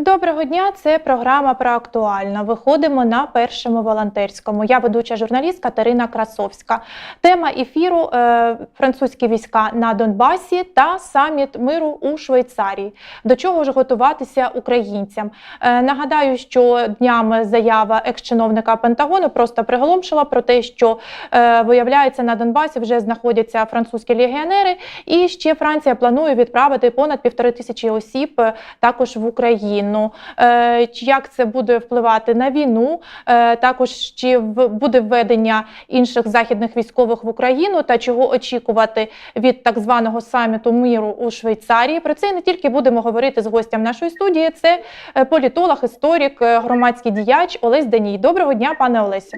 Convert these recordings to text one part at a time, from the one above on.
Доброго дня, це програма про актуальне. Виходимо на першому волонтерському. Я ведуча журналіст Катерина Красовська. Тема ефіру е, французькі війська на Донбасі та саміт миру у Швейцарії. До чого ж готуватися українцям? Е, нагадаю, що днями заява екс-чиновника Пентагону просто приголомшила про те, що е, виявляється на Донбасі вже знаходяться французькі легіонери, і ще Франція планує відправити понад півтори тисячі осіб також в Україну. Е, чи Як це буде впливати на війну? Е, Також чи буде введення інших західних військових в Україну та чого очікувати від так званого саміту миру у Швейцарії? Про це не тільки будемо говорити з гостям нашої студії. Це е, політолог, історик, е, громадський діяч Олесь Даній. Доброго дня, пане Олесі.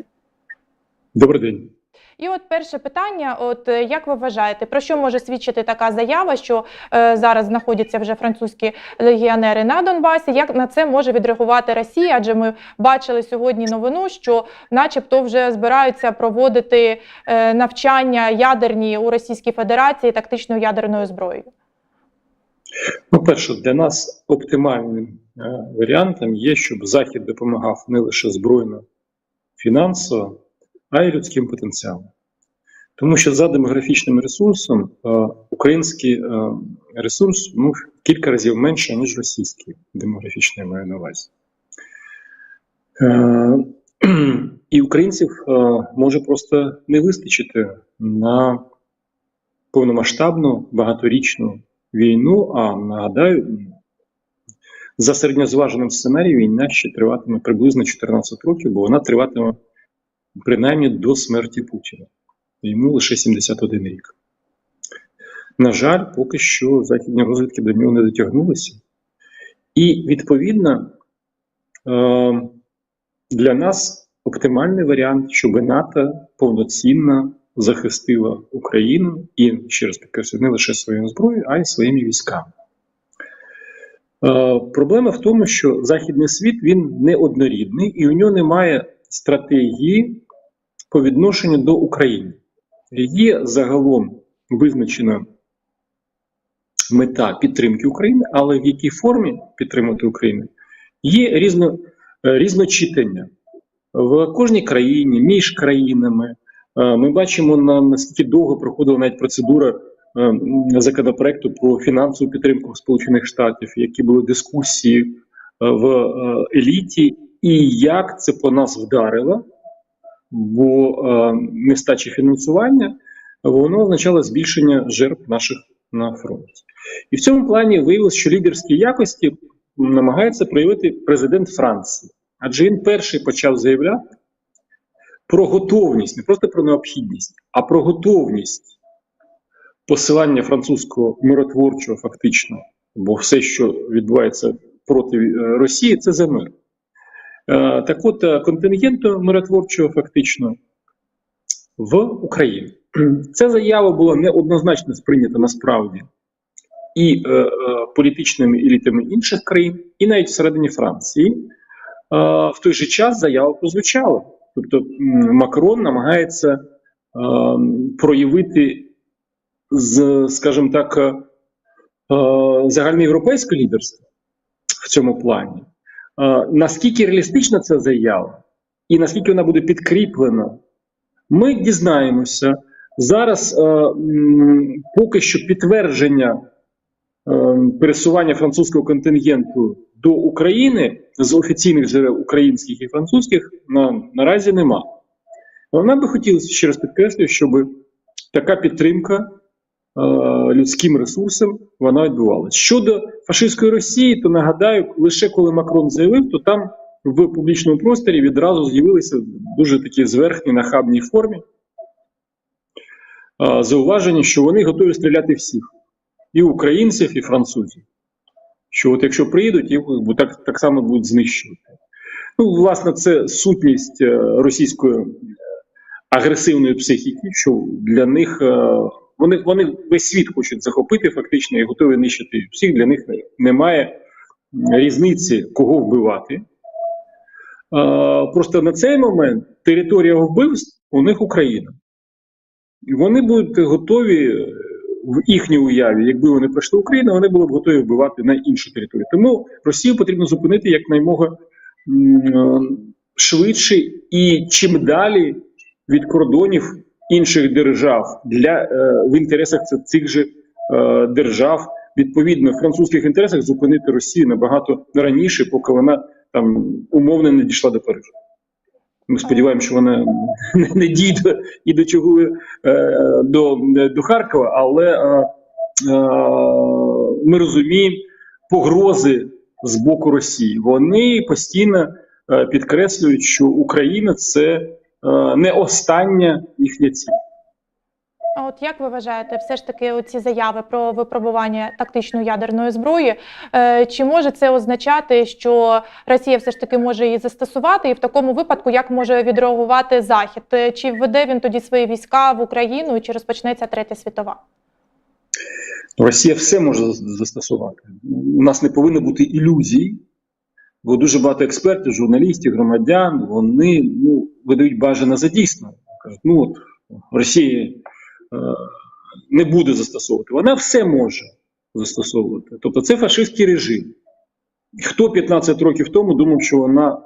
Добрий день. І от перше питання: от е, як ви вважаєте, про що може свідчити така заява, що е, зараз знаходяться вже французькі легіонери на Донбасі? Як на це може відреагувати Росія? Адже ми бачили сьогодні новину, що, начебто, вже збираються проводити е, навчання ядерні у Російській Федерації тактичною ядерною зброєю. Ну, перше, для нас оптимальним е, варіантом є, щоб Захід допомагав не лише збройно, фінансово, а й людським потенціалом. Тому що за демографічним ресурсом е, український е, ресурс ну, кілька разів менше, ніж російський демографічний маю на увазі. Е, і українців може просто не вистачити на повномасштабну багаторічну війну, а нагадаю, за середньозваженим сценарієм війна ще триватиме приблизно 14 років, бо вона триватиме принаймні до смерті Путіна. Йому лише 71 рік. На жаль, поки що західні розвідки до нього не дотягнулися. І відповідно е, для нас оптимальний варіант, щоб НАТО повноцінно захистила Україну і, ще раз підкреслюю, не лише своєю зброєю, а й своїми військами. Е, Проблема в тому, що західний світ він не однорідний і у нього немає стратегії по відношенню до України. Є загалом визначена мета підтримки України, але в якій формі підтримати Україну є різно, е, різночитання в кожній країні, між країнами. Е, Ми бачимо на наскільки довго проходила навіть процедура е, законопроекту про фінансову підтримку Сполучених Штатів, які були дискусії в еліті, і як це по нас вдарило, бо е, нестача фінансування воно означало збільшення жертв наших на фронті. І в цьому плані виявилось, що лідерські якості намагається проявити президент Франції, адже він перший почав заявляти про готовність, не просто про необхідність, а про готовність посилання французького миротворчого фактично, бо все, що відбувається проти е, Росії, це за мир. Е, Так от, е, контингенту миротворчого фактично в Україні. Ця заява була неоднозначно сприйнята насправді і е, е, політичними елітами інших країн, і навіть всередині Франції. Е, в той же час заява прозвучала. Тобто Макрон намагається е, проявити, з, скажімо так, е, загальноєвропейське лідерство в цьому плані. Наскільки реалістична ця заява, і наскільки вона буде підкріплена, ми дізнаємося. Зараз поки що підтвердження е, пересування французького контингенту до України з офіційних джерел українських і французьких на, наразі нема. Вона би хотілося ще раз підкреслюю, щоб така підтримка людським ресурсам вона відбувалася. Щодо фашистської Росії, то нагадаю, лише коли Макрон заявив, то там в публічному просторі відразу з'явилися дуже такі зверхні нахабні формі е, зауваження, що вони готові стріляти всіх і українців, і французів. Що от якщо приїдуть, їх так, так само будуть знищувати. Ну, власне, це сутність е, російської е, агресивної психіки, що для них е, вони, вони весь світ хочуть захопити фактично і готові нищити всіх. Для них немає різниці, кого вбивати. Просто на цей момент територія вбивств у них Україна. І вони будуть готові в їхній уяві, якби вони прийшли в Україну, вони були б готові вбивати на іншу територію. Тому Росію потрібно зупинити якнаймога швидше і чим далі від кордонів інших держав для е, в інтересах цих же е, держав, відповідно, в французьких інтересах зупинити Росію набагато раніше, поки вона там умовно не дійшла до Парижа. Ми сподіваємося, що вона не, дійде і до чого е, до, до Харкова, але ми розуміємо погрози з боку Росії. Вони постійно підкреслюють, що Україна це не остання їхня ціль. А От як ви вважаєте, все ж таки ці заяви про випробування тактичної ядерної зброї, е, чи може це означати, що Росія все ж таки може її застосувати, і в такому випадку як може відреагувати Захід? Е, Чи введе він тоді свої війська в Україну, і чи розпочнеться третя світова? Росія все може застосувати. У нас не повинно бути ілюзій, бо дуже багато експертів, журналістів, громадян вони ну, видають бажане за дійсно. Кажуть, ну от Росія е, не буде застосовувати. Вона все може застосовувати. Тобто це фашистський режим. Хто 15 років тому думав, що вона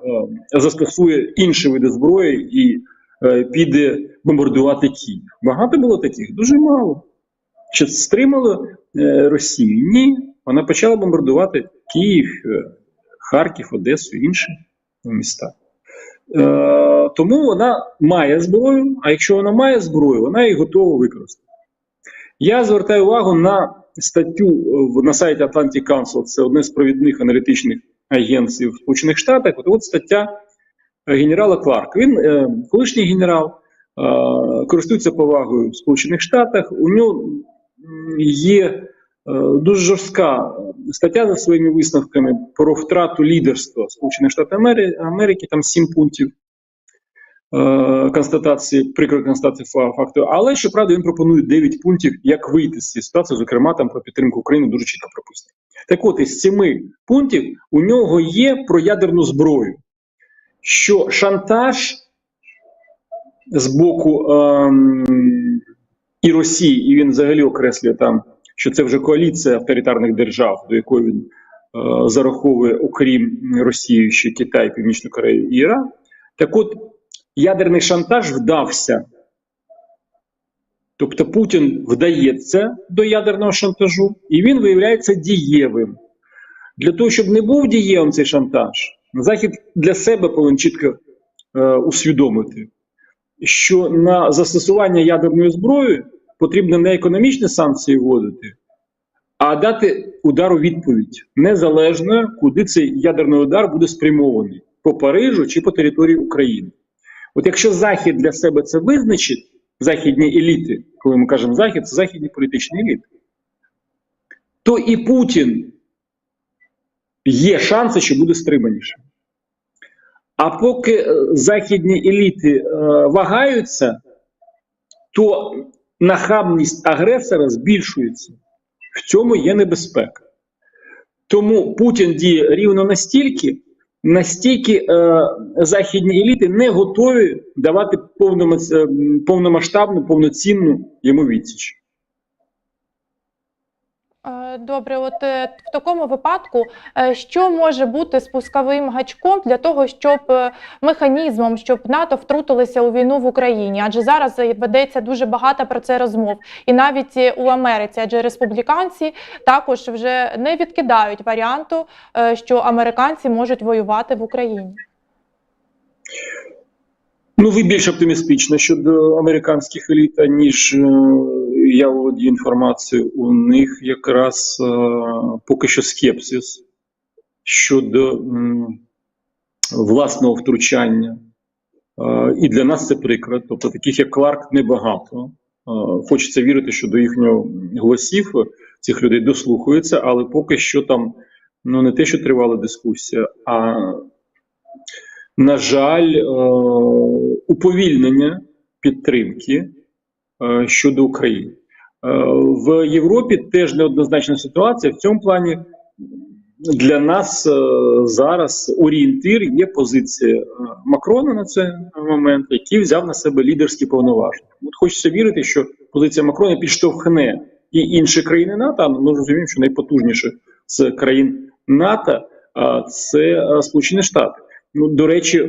е, застосує інші види зброї і е, піде бомбардувати Київ? Багато було таких? Дуже мало. Чи стримало е, Росію? Ні. Вона почала бомбардувати Київ, е, Харків, Одесу, інші міста. Е, тому вона має зброю, а якщо вона має зброю, вона її готова використати. Я звертаю увагу на статтю е, на сайті Atlantic Council, це одне з провідних аналітичних агенцій в Сполучених Штатах. От, от стаття е, генерала Кларка. Він е, колишній генерал, е, користується повагою в Сполучених Штатах. У нього є дуже жорстка стаття за своїми висновками про втрату лідерства Сполучених Штатів Америки, там сім пунктів е, констатації, прикрої констатації факту. Але щоправда, він пропонує 9 пунктів, як вийти з цієї ситуації, зокрема там про підтримку України дуже чітко прописано. Так от, із семи пунктів у нього є про ядерну зброю, що шантаж з боку ем, і Росії, і він взагалі окреслює там, що це вже коаліція авторитарних держав, до якої він е, зараховує, окрім Росії, ще Китай, Північну Корею і Іран. Так от, ядерний шантаж вдався. Тобто Путін вдається до ядерного шантажу, і він виявляється дієвим. Для того, щоб не був дієвим цей шантаж, Захід для себе повинен чітко е, усвідомити, що на застосування ядерної зброї потрібно не економічні санкції вводити, а дати удар у відповідь, незалежно, куди цей ядерний удар буде спрямований по Парижу чи по території України. От якщо Захід для себе це визначить, західні еліти, коли ми кажемо Захід, це західні політичні еліти, то і Путін є шанси, що буде стриманіше. А поки е, західні еліти е, вагаються, то нахабність агресора збільшується. В цьому є небезпека. Тому Путін діє рівно настільки, настільки е, західні еліти не готові давати е, повномасштабну, повноцінну йому відсіч. Е, Добре, от е, в такому випадку, е, що може бути спусковим гачком для того, щоб механізмом, щоб НАТО втрутилися у війну в Україні? Адже зараз ведеться дуже багато про це розмов, і навіть у Америці, адже республіканці також вже не відкидають варіанту, що американці можуть воювати в Україні. Ну, ви більш оптимістично щодо американських еліт, ніж я володію інформацією. У них якраз е, поки що скепсис щодо власного втручання. Е, і для нас це приклад. Тобто таких як Кларк небагато. Е, хочеться вірити, що до їхнього голосів цих людей дослухаються, але поки що там ну не те, що тривала дискусія, а на жаль, уповільнення підтримки щодо України. Е, В Європі теж неоднозначна ситуація. В цьому плані для нас е, зараз орієнтир є позиція е, Макрона на цей момент, який взяв на себе лідерські повноваження. От хочеться вірити, що позиція Макрона підштовхне і інші країни НАТО. а Ми розуміємо, що найпотужніше з країн НАТО а, це Сполучені Штати. Ну, до речі, е,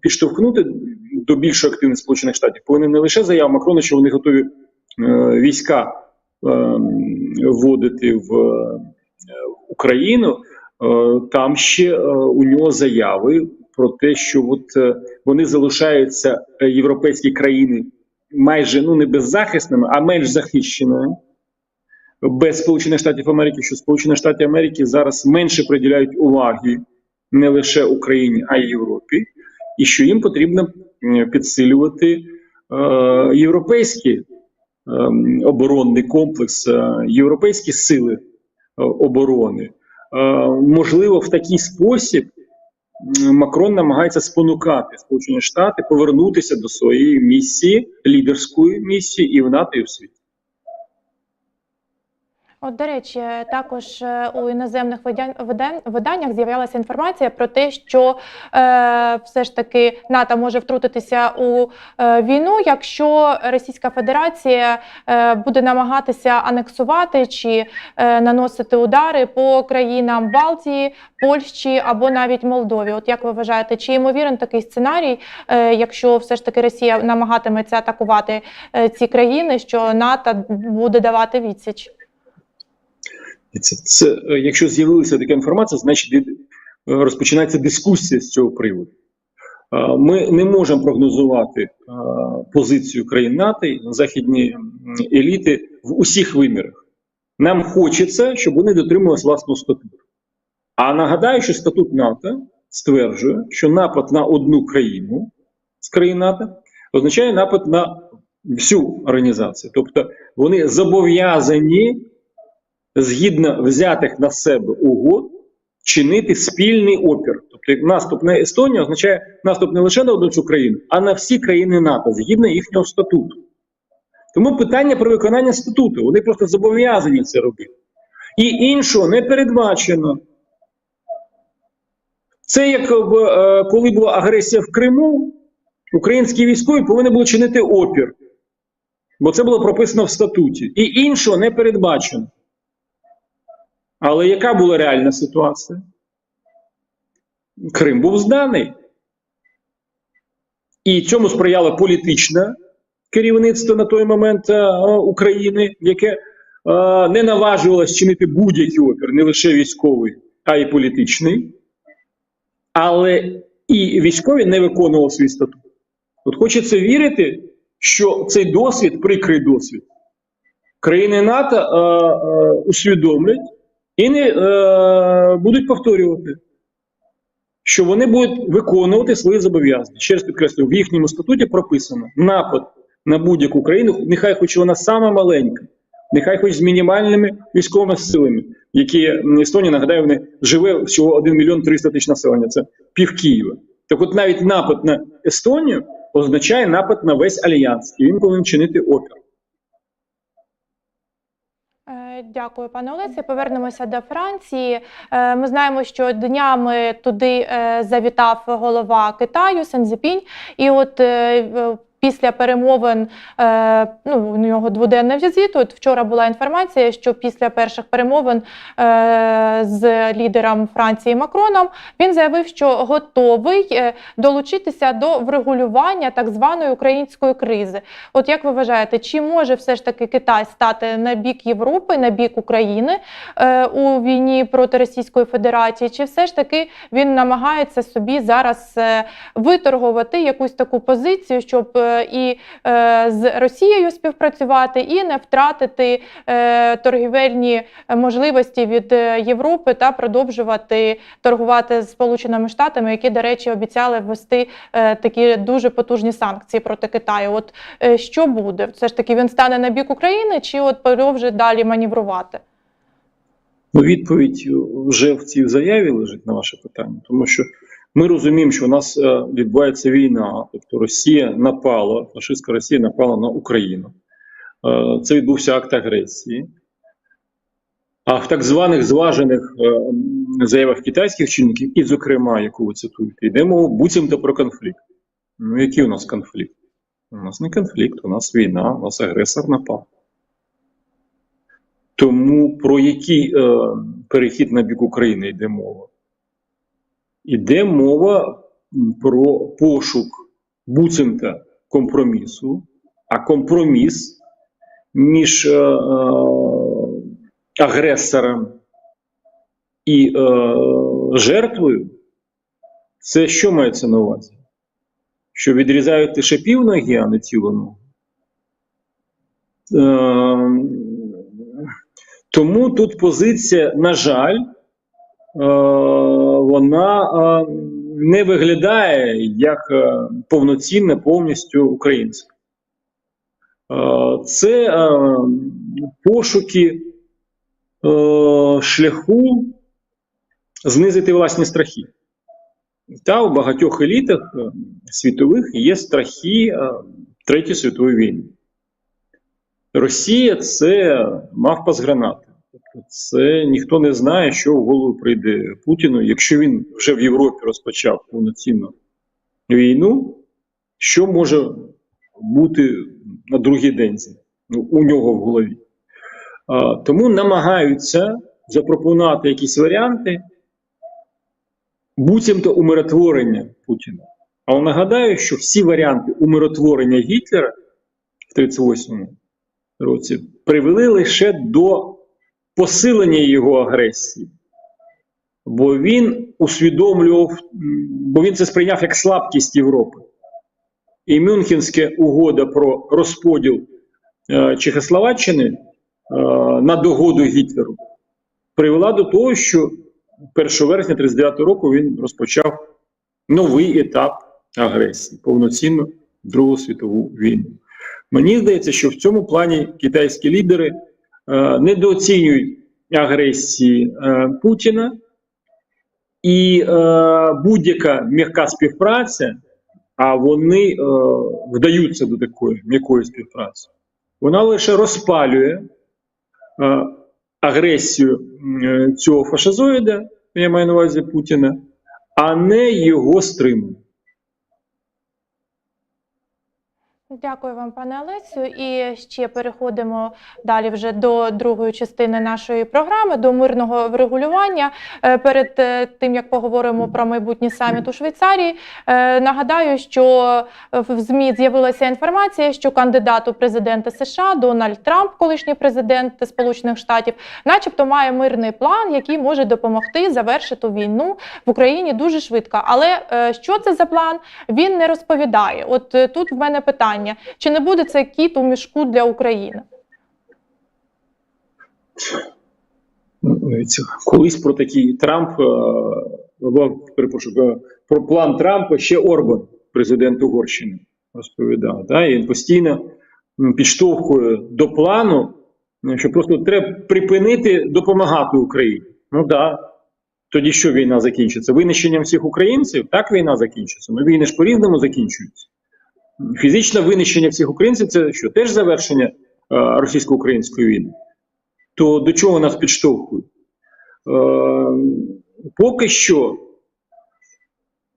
підштовхнути до більшої активності Сполучених Штатів повинен не лише заява Макрона, що вони готові е, війська е, вводити в е, Україну. Е, Там ще е, у нього заяви про те, що от е, вони залишаються е, європейські країни майже ну не беззахисними, а менш захищеними. Без Сполучених Штатів Америки, що Сполучені Штати Америки зараз менше приділяють уваги не лише Україні, а й Європі, і що їм потрібно підсилювати е, європейський ем, оборонний комплекс, е, європейські сили е, оборони. Е, можливо, в такий спосіб Макрон намагається спонукати Сполучені Штати повернутися до своєї місії, лідерської місії і в НАТО, і в світі. От, до речі, також е, у іноземних виданнях з'являлася інформація про те, що е, все ж таки НАТО може втрутитися у е, війну, якщо Російська Федерація е, буде намагатися анексувати чи е, наносити удари по країнам Балтії, Польщі або навіть Молдові. От як ви вважаєте, чи ймовірен такий сценарій, е, якщо все ж таки Росія намагатиметься атакувати е, ці країни, що НАТО буде давати відсіч? Це, це, е, якщо з'явилася така інформація, значить е, розпочинається дискусія з цього приводу. Ми не можемо прогнозувати позицію країн НАТО, західні еліти в усіх вимірах. Нам хочеться, щоб вони дотримувалися власного статуту. А нагадаю, що статут НАТО стверджує, що напад на одну країну з країн НАТО означає напад на всю організацію. Тобто вони зобов'язані згідно взятих на себе угод чинити спільний опір. Тобто наступ на Естонію означає наступ не лише на одну цю країну, а на всі країни НАТО згідно їхнього статуту. Тому питання про виконання статуту. Вони просто зобов'язані це робити. І іншого не передбачено. Це як е, коли була агресія в Криму, українські військові повинні були чинити опір. Бо це було прописано в статуті. І іншого не передбачено. Але яка була реальна ситуація? Крим був зданий. І цьому сприяло політичне керівництво на той момент е, України, яке е, не наважувалось чинити будь-який опір, не лише військовий, а й політичний. Але і військові не виконували свій статут. От хочеться вірити, що цей досвід, прикрий досвід, країни НАТО е, е, усвідомлять і не е, будуть повторювати, що вони будуть виконувати свої зобов'язання. Ще раз підкреслюю, в їхньому статуті прописано напад на будь-яку країну, нехай хоч вона сама маленька, нехай хоч з мінімальними військовими силами, які Естонія, нагадаю, вони живе всього 1 мільйон 300 тисяч населення, це пів Києва. Так от навіть напад на Естонію означає напад на весь альянс, і він повинен чинити опір. Е, Дякую, пане Олесі. Повернемося до Франції. Е, Ми знаємо, що днями туди е, завітав голова Китаю Сензіпінь, і от е, після перемовин е, ну, у нього дводенний візит. От вчора була інформація, що після перших перемовин е, з лідером Франції Макроном він заявив, що готовий е, долучитися до врегулювання так званої української кризи. От як ви вважаєте, чи може все ж таки Китай стати на бік Європи, на бік України е, у війні проти Російської Федерації? Чи все ж таки він намагається собі зараз е, виторгувати якусь таку позицію, щоб е, і е, з Росією співпрацювати, і не втратити е, торгівельні можливості від е, Європи та продовжувати торгувати з Сполученими Штатами, які, до речі, обіцяли ввести е, такі дуже потужні санкції проти Китаю. От е, що буде? Все ж таки він стане на бік України, чи от продовжить далі маневрувати? Ну, відповідь вже в цій заяві лежить на ваше питання, тому що ми розуміємо, що у нас е, відбувається війна, тобто Росія напала, фашистська Росія напала на Україну. Е, Це відбувся акт агресії. А в так званих зважених е, заявах китайських чинників, і, зокрема, яку ви цитуєте, мова буцімто про конфлікт. Ну, який у нас конфлікт? У нас не конфлікт, у нас війна, у нас агресор напав. Тому про який е, перехід на бік України йде мова? Іде мова про пошук буцімта компромісу, а компроміс між е, е, агресором і е, жертвою, це що мається на увазі? Що відрізають лише пів ноги, а не цілу ногу? Е, тому тут позиція, на жаль, вона е, не виглядає як е, повноцінна, повністю українська. Е, Це е, пошуки е, шляху знизити власні страхи. Та у багатьох елітах е, світових є страхи е, Третьої світової війни. Росія це мавпа з гранати. Це ніхто не знає, що в голову прийде Путіну, якщо він вже в Європі розпочав повноцінну війну, що може бути на другий день ну, у нього в голові. Тому намагаються запропонувати якісь варіанти буцімто умиротворення Путіна. Але нагадаю, що всі варіанти умиротворення Гітлера в 38-му році привели лише до посилення його агресії. Бо він усвідомлював, бо він це сприйняв як слабкість Європи. І Мюнхенська угода про розподіл е, Чехословаччини е, на догоду Гітлеру привела до того, що 1 вересня 1939 року він розпочав новий етап агресії, повноцінну Другу світову війну. Мені здається, що в цьому плані китайські лідери недооцінюють агресії е, Путіна, і е, будь-яка м'яка співпраця, а вони е, вдаються до такої м'якої співпраці, вона лише розпалює е, агресію е, цього фашизоїда, я маю на увазі Путіна, а не його стримує. Дякую вам, пане Олесю. І ще переходимо далі вже до другої частини нашої програми, до мирного врегулювання. Е, Перед е, тим як поговоримо про майбутній саміт у Швейцарії, е, нагадаю, що в ЗМІ з'явилася інформація, що кандидат у президенти США Дональд Трамп, колишній президент Сполучених Штатів, начебто має мирний план, який може допомогти завершити війну в Україні дуже швидко. Але що це за план? Він не розповідає. От тут в мене питання: чи не буде це кіт у мішку для України? Колись про такий Трамп, е, перепрошую, е, про план Трампа ще Орбан, президент Угорщини, розповідав. Да? І він постійно підштовхує до плану, що просто треба припинити допомагати Україні. Ну так. Да. Тоді що війна закінчиться? Винищенням всіх українців? Так війна закінчиться. Ну війни ж по-різному закінчуються. Фізичне винищення всіх українців це що? Теж завершення е, російсько-української війни. То до чого нас підштовхують? Е, поки що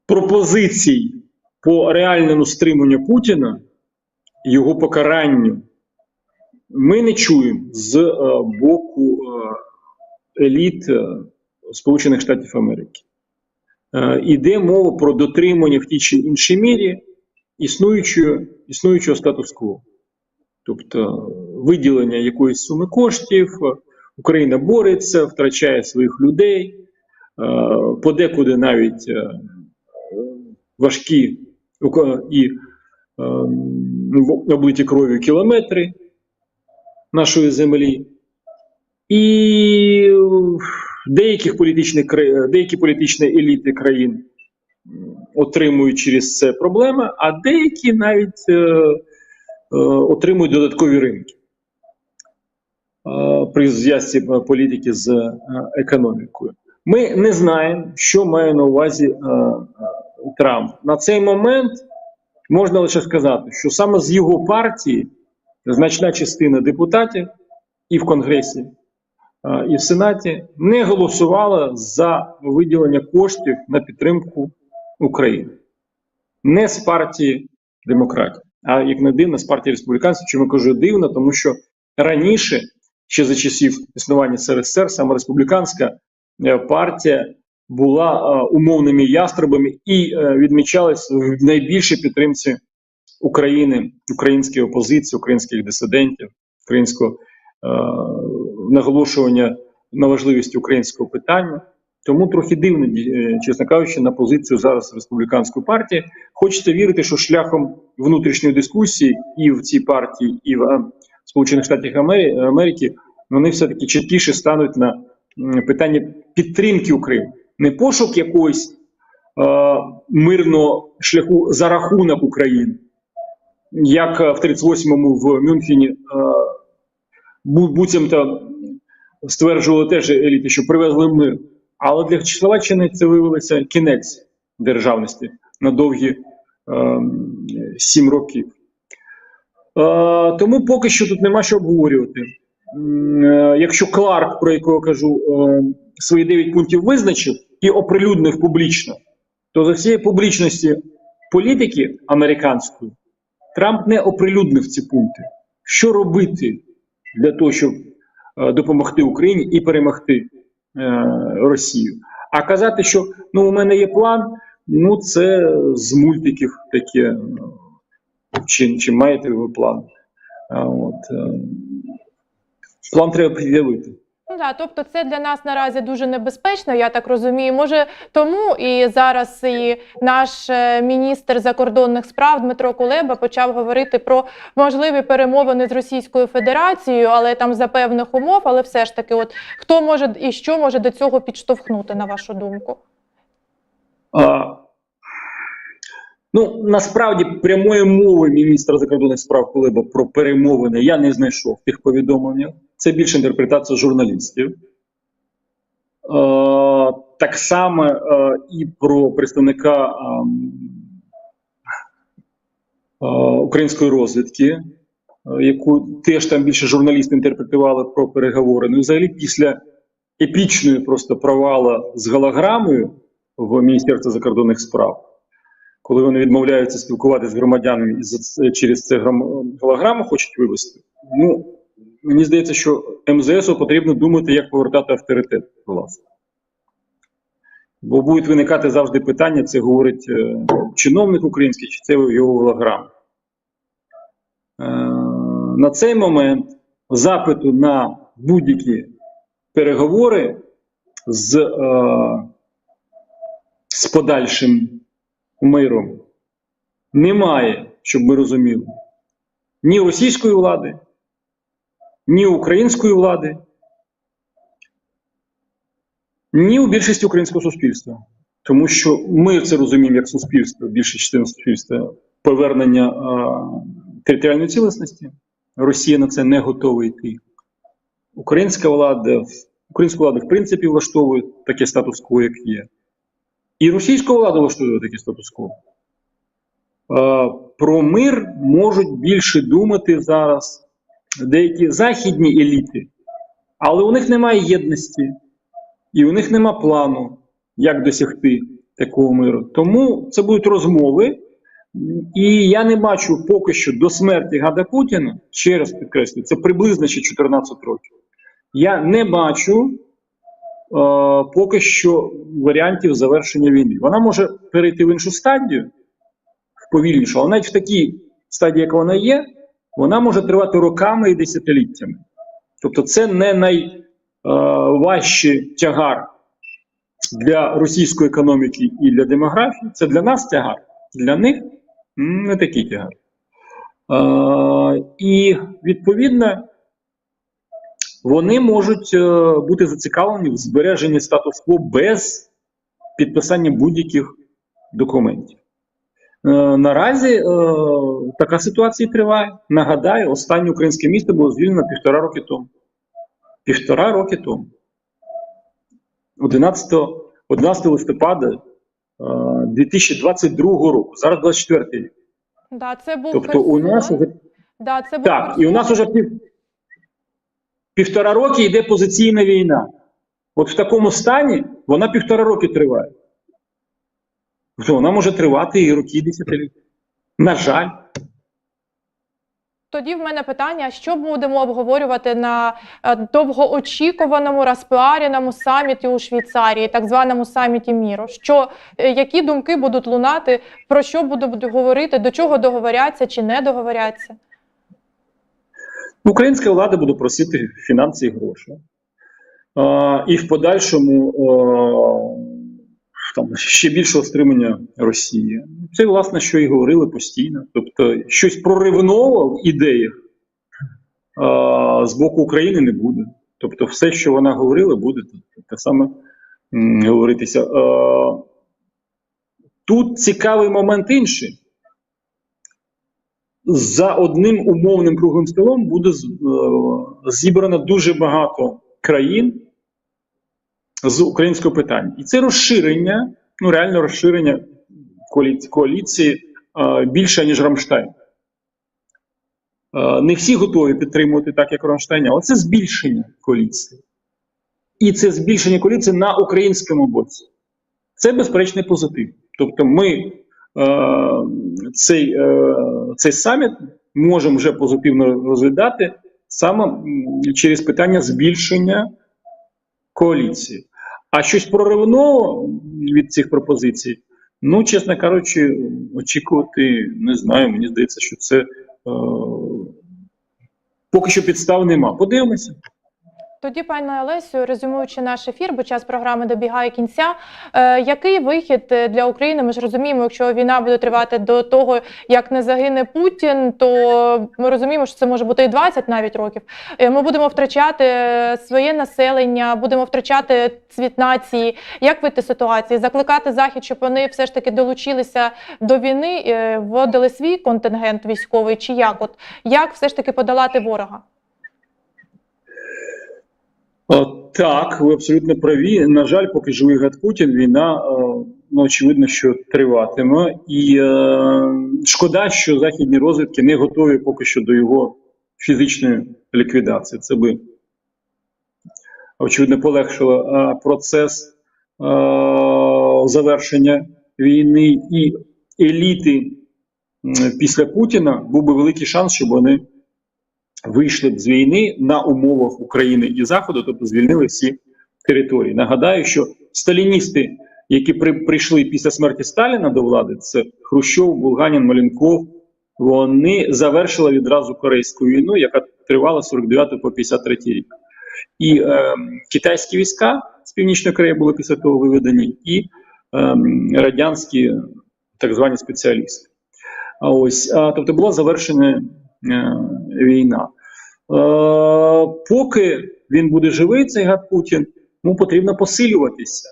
пропозицій по реальному стриманню Путіна, його покаранню, ми не чуємо з е, боку е, еліт е, Сполучених Штатів Америки. Е, іде мова про дотримання в тій чи іншій мірі існуючого, існуючого статус-кво. Тобто виділення якоїсь суми коштів, Україна бореться, втрачає своїх людей, е, подекуди навіть е, важкі і е, облиті кров'ю кілометри нашої землі. І деяких політичних, деякі політичні еліти країн отримують через це проблеми, а деякі навіть е, е, отримують додаткові ринки е, при зв'язці е, політики з е, економікою. Ми не знаємо, що має на увазі е, е, Трамп. На цей момент можна лише сказати, що саме з його партії значна частина депутатів і в Конгресі, е, і в Сенаті не голосувала за виділення коштів на підтримку України. Не з партії демократів, а як не дивно, з партії республіканців. Чому кажу дивно, тому що раніше ще за часів існування СРСР, саме республіканська е, партія була е, умовними ястребами і е, відмічалась в найбільшій підтримці України, української опозиції, українських дисидентів, українського наголошування на важливості українського питання. Тому трохи дивно, е, чесно кажучи, на позицію зараз республіканської партії. Хочеться вірити, що шляхом внутрішньої дискусії і в цій партії, і в е, Сполучених Штатах Америки вони все-таки чіткіше стануть на питання підтримки України, не пошук якогось е, мирного шляху за рахунок України, як в 38-му в Мюнхені е, буцімто стверджували теж еліти, що привезли мир. Але для Словаччини це виявилося кінець державності на довгі е, сім років. Е, тому поки що тут нема що обговорювати. Е, Якщо Кларк, про якого кажу, е, свої 9 пунктів визначив і оприлюднив публічно, то за всієї публічності політики американської Трамп не оприлюднив ці пункти. Що робити для того, щоб е, допомогти Україні і перемогти Росію? А казати, що ну у мене є план, ну це з мультиків таке. ну, Чи, чи маєте ви план? От, е, план треба пред'явити. Ну да, тобто це для нас наразі дуже небезпечно, я так розумію. Може, тому і зараз і наш е, міністр закордонних справ Дмитро Кулеба почав говорити про можливі перемовини з Російською Федерацією, але там за певних умов. Але все ж таки, от хто може і що може до цього підштовхнути, на вашу думку? Ну, насправді прямої мови міністра закордонних справ Кулеба про перемовини я не знайшов в тих повідомленнях. Це більше інтерпретація журналістів. Е, так само е, і про представника ем, е, української розвідки, е, яку теж там більше журналісти інтерпретували про переговори. Ну, взагалі, після епічної просто провала з голограмою в Міністерстві закордонних справ, коли вони відмовляються спілкуватися з громадянами і через це грам- голограму хочуть вивести. Ну, мені здається, що МЗСу потрібно думати, як повертати авторитет власне. Бо будуть виникати завжди питання, це говорить е, чиновник український, чи це його голограма. Е, на цей момент запиту на будь-які переговори з, е, з подальшим миром немає, щоб ми розуміли, ні російської влади, ні української влади, ні у більшості українського суспільства. Тому що ми це розуміємо як суспільство, більша частина суспільства, повернення е, територіальної цілісності. Росія на це не готова йти. Українська влада, українська влада, в принципі, влаштовує таке статус-кво, як є. І російська влада влаштовує таке статус-кво. Е, Про мир можуть більше думати зараз деякі західні еліти, але у них немає єдності, і у них немає плану, як досягти такого миру. Тому це будуть розмови. І я не бачу поки що до смерті Гада Путіна, ще раз підкреслюю, це приблизно ще 14 років. Я не бачу поки що варіантів завершення війни. Вона може перейти в іншу стадію, в повільнішу, але навіть в такій стадії, як вона є, вона може тривати роками і десятиліттями. Тобто, це не найважчий тягар для російської економіки і для демографії. Це для нас тягар, для них не такий тягар. Е, і відповідно вони можуть е, бути зацікавлені в збереженні статус-кво без підписання будь-яких документів. Е, Наразі е, така ситуація триває. Нагадаю, останнє українське місто було звільнено півтора роки тому. Півтора роки тому. 11, 11 листопада е, 2022 року. Зараз 24 рік. Да, це був Тобто у нас да, це був так, і у нас уже пів, півтора роки йде позиційна війна. От в такому стані вона півтора роки триває. Вона може тривати і роки і десятиліття. На жаль. Тоді в мене питання: що будемо обговорювати на е, довгоочікуваному розпіареному саміті у Швейцарії, так званому саміті міру? Що е, які думки будуть лунати, про що будуть говорити, до чого договоряться чи не договоряться? Українська влада буде просити фінанси і гроші. І в подальшому там, ще більшого стримання Росії. Це, власне, що і говорили постійно. Тобто, щось проривного в ідеях з боку України не буде. Тобто, все, що вона говорила, буде те- саме говоритися. Тут цікавий момент інший за одним умовним круглим столом буде е, зібрано дуже багато країн з українського питання. І це розширення, ну реально розширення коаліції, е, більше, ніж Рамштайн. Е, Не всі готові підтримувати так, як Рамштайн, але це збільшення коаліції. І це збільшення коаліції на українському боці. Це безперечний позитив. Тобто, ми цей, е, цей саміт можемо вже позитивно розглядати саме через питання збільшення коаліції. А щось проривного від цих пропозицій, ну, чесно кажучи, очікувати не знаю. Мені здається, що це е, поки що підстав нема. Подивимося. Тоді, пане Олесю, резюмуючи наш ефір, бо час програми добігає кінця. Е, який вихід е, для України? Ми ж розуміємо, якщо війна буде тривати до того, як не загине Путін, то ми розуміємо, що це може бути і 20 навіть років. Е, ми будемо втрачати е, своє населення, будемо втрачати цвіт нації. Як вийти з ситуації? Закликати захід, щоб вони все ж таки долучилися до війни, е, вводили свій контингент військовий, чи як? От як все ж таки подолати ворога? О, Так, ви абсолютно праві. На жаль, поки живий гад Путін, війна е, ну, очевидно, що триватиме. І е, шкода, що західні розвідки не готові поки що до його фізичної ліквідації. Це би очевидно полегшило е, процес е, завершення війни і еліти після Путіна. Був би великий шанс, щоб вони вийшли б з війни на умовах України і Заходу, тобто звільнили всі території. Нагадаю, що сталіністи, які при, прийшли після смерті Сталіна до влади, це Хрущов, Булганін, Маленков, вони завершили відразу Корейську війну, яка тривала з 49 по 53 рік. І е, китайські війська з Північної Кореї були після того виведені, і е, радянські так звані спеціалісти. А ось, а, тобто була завершена е, війна. Е, поки він буде живий, цей гад Путін, йому потрібно посилюватися.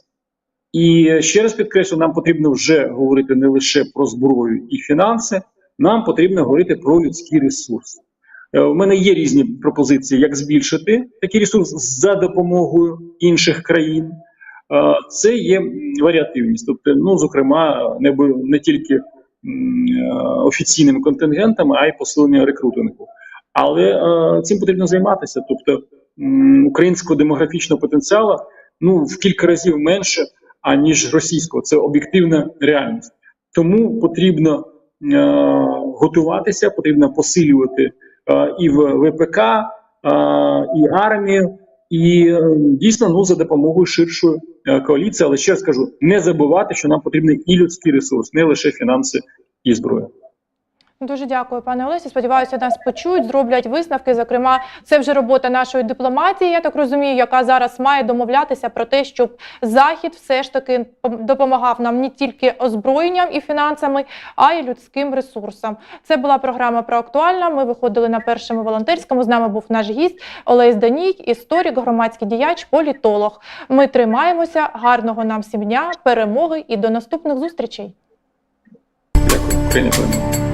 І ще раз підкреслю, нам потрібно вже говорити не лише про зброю і фінанси, нам потрібно говорити про людський ресурс. Е, У мене є різні пропозиції, як збільшити такий ресурс за допомогою інших країн. Е, Це є варіативність, тобто, ну, зокрема, не, не тільки е, офіційними контингентами, а й посилення рекрутингу. Але е, цим потрібно займатися. Тобто українського демографічного потенціалу ну, в кілька разів менше, аніж російського. Це об'єктивна реальність. Тому потрібно е, готуватися, потрібно посилювати е, і в ВПК, е, і армію, і е, дійсно ну, за допомогою ширшої е, коаліції. Але ще раз кажу, не забувати, що нам потрібен і людський ресурс, не лише фінанси і зброя. Дуже дякую, пане Олесі. Сподіваюся, нас почують, зроблять висновки. Зокрема, це вже робота нашої дипломатії. Я так розумію, яка зараз має домовлятися про те, щоб захід все ж таки допомагав нам не тільки озброєнням і фінансами, а й людським ресурсом. Це була програма про актуальна. Ми виходили на першому волонтерському. З нами був наш гість Олесь Даній, історик, громадський діяч, політолог. Ми тримаємося. Гарного нам всім дня, перемоги і до наступних зустрічей. Дякую.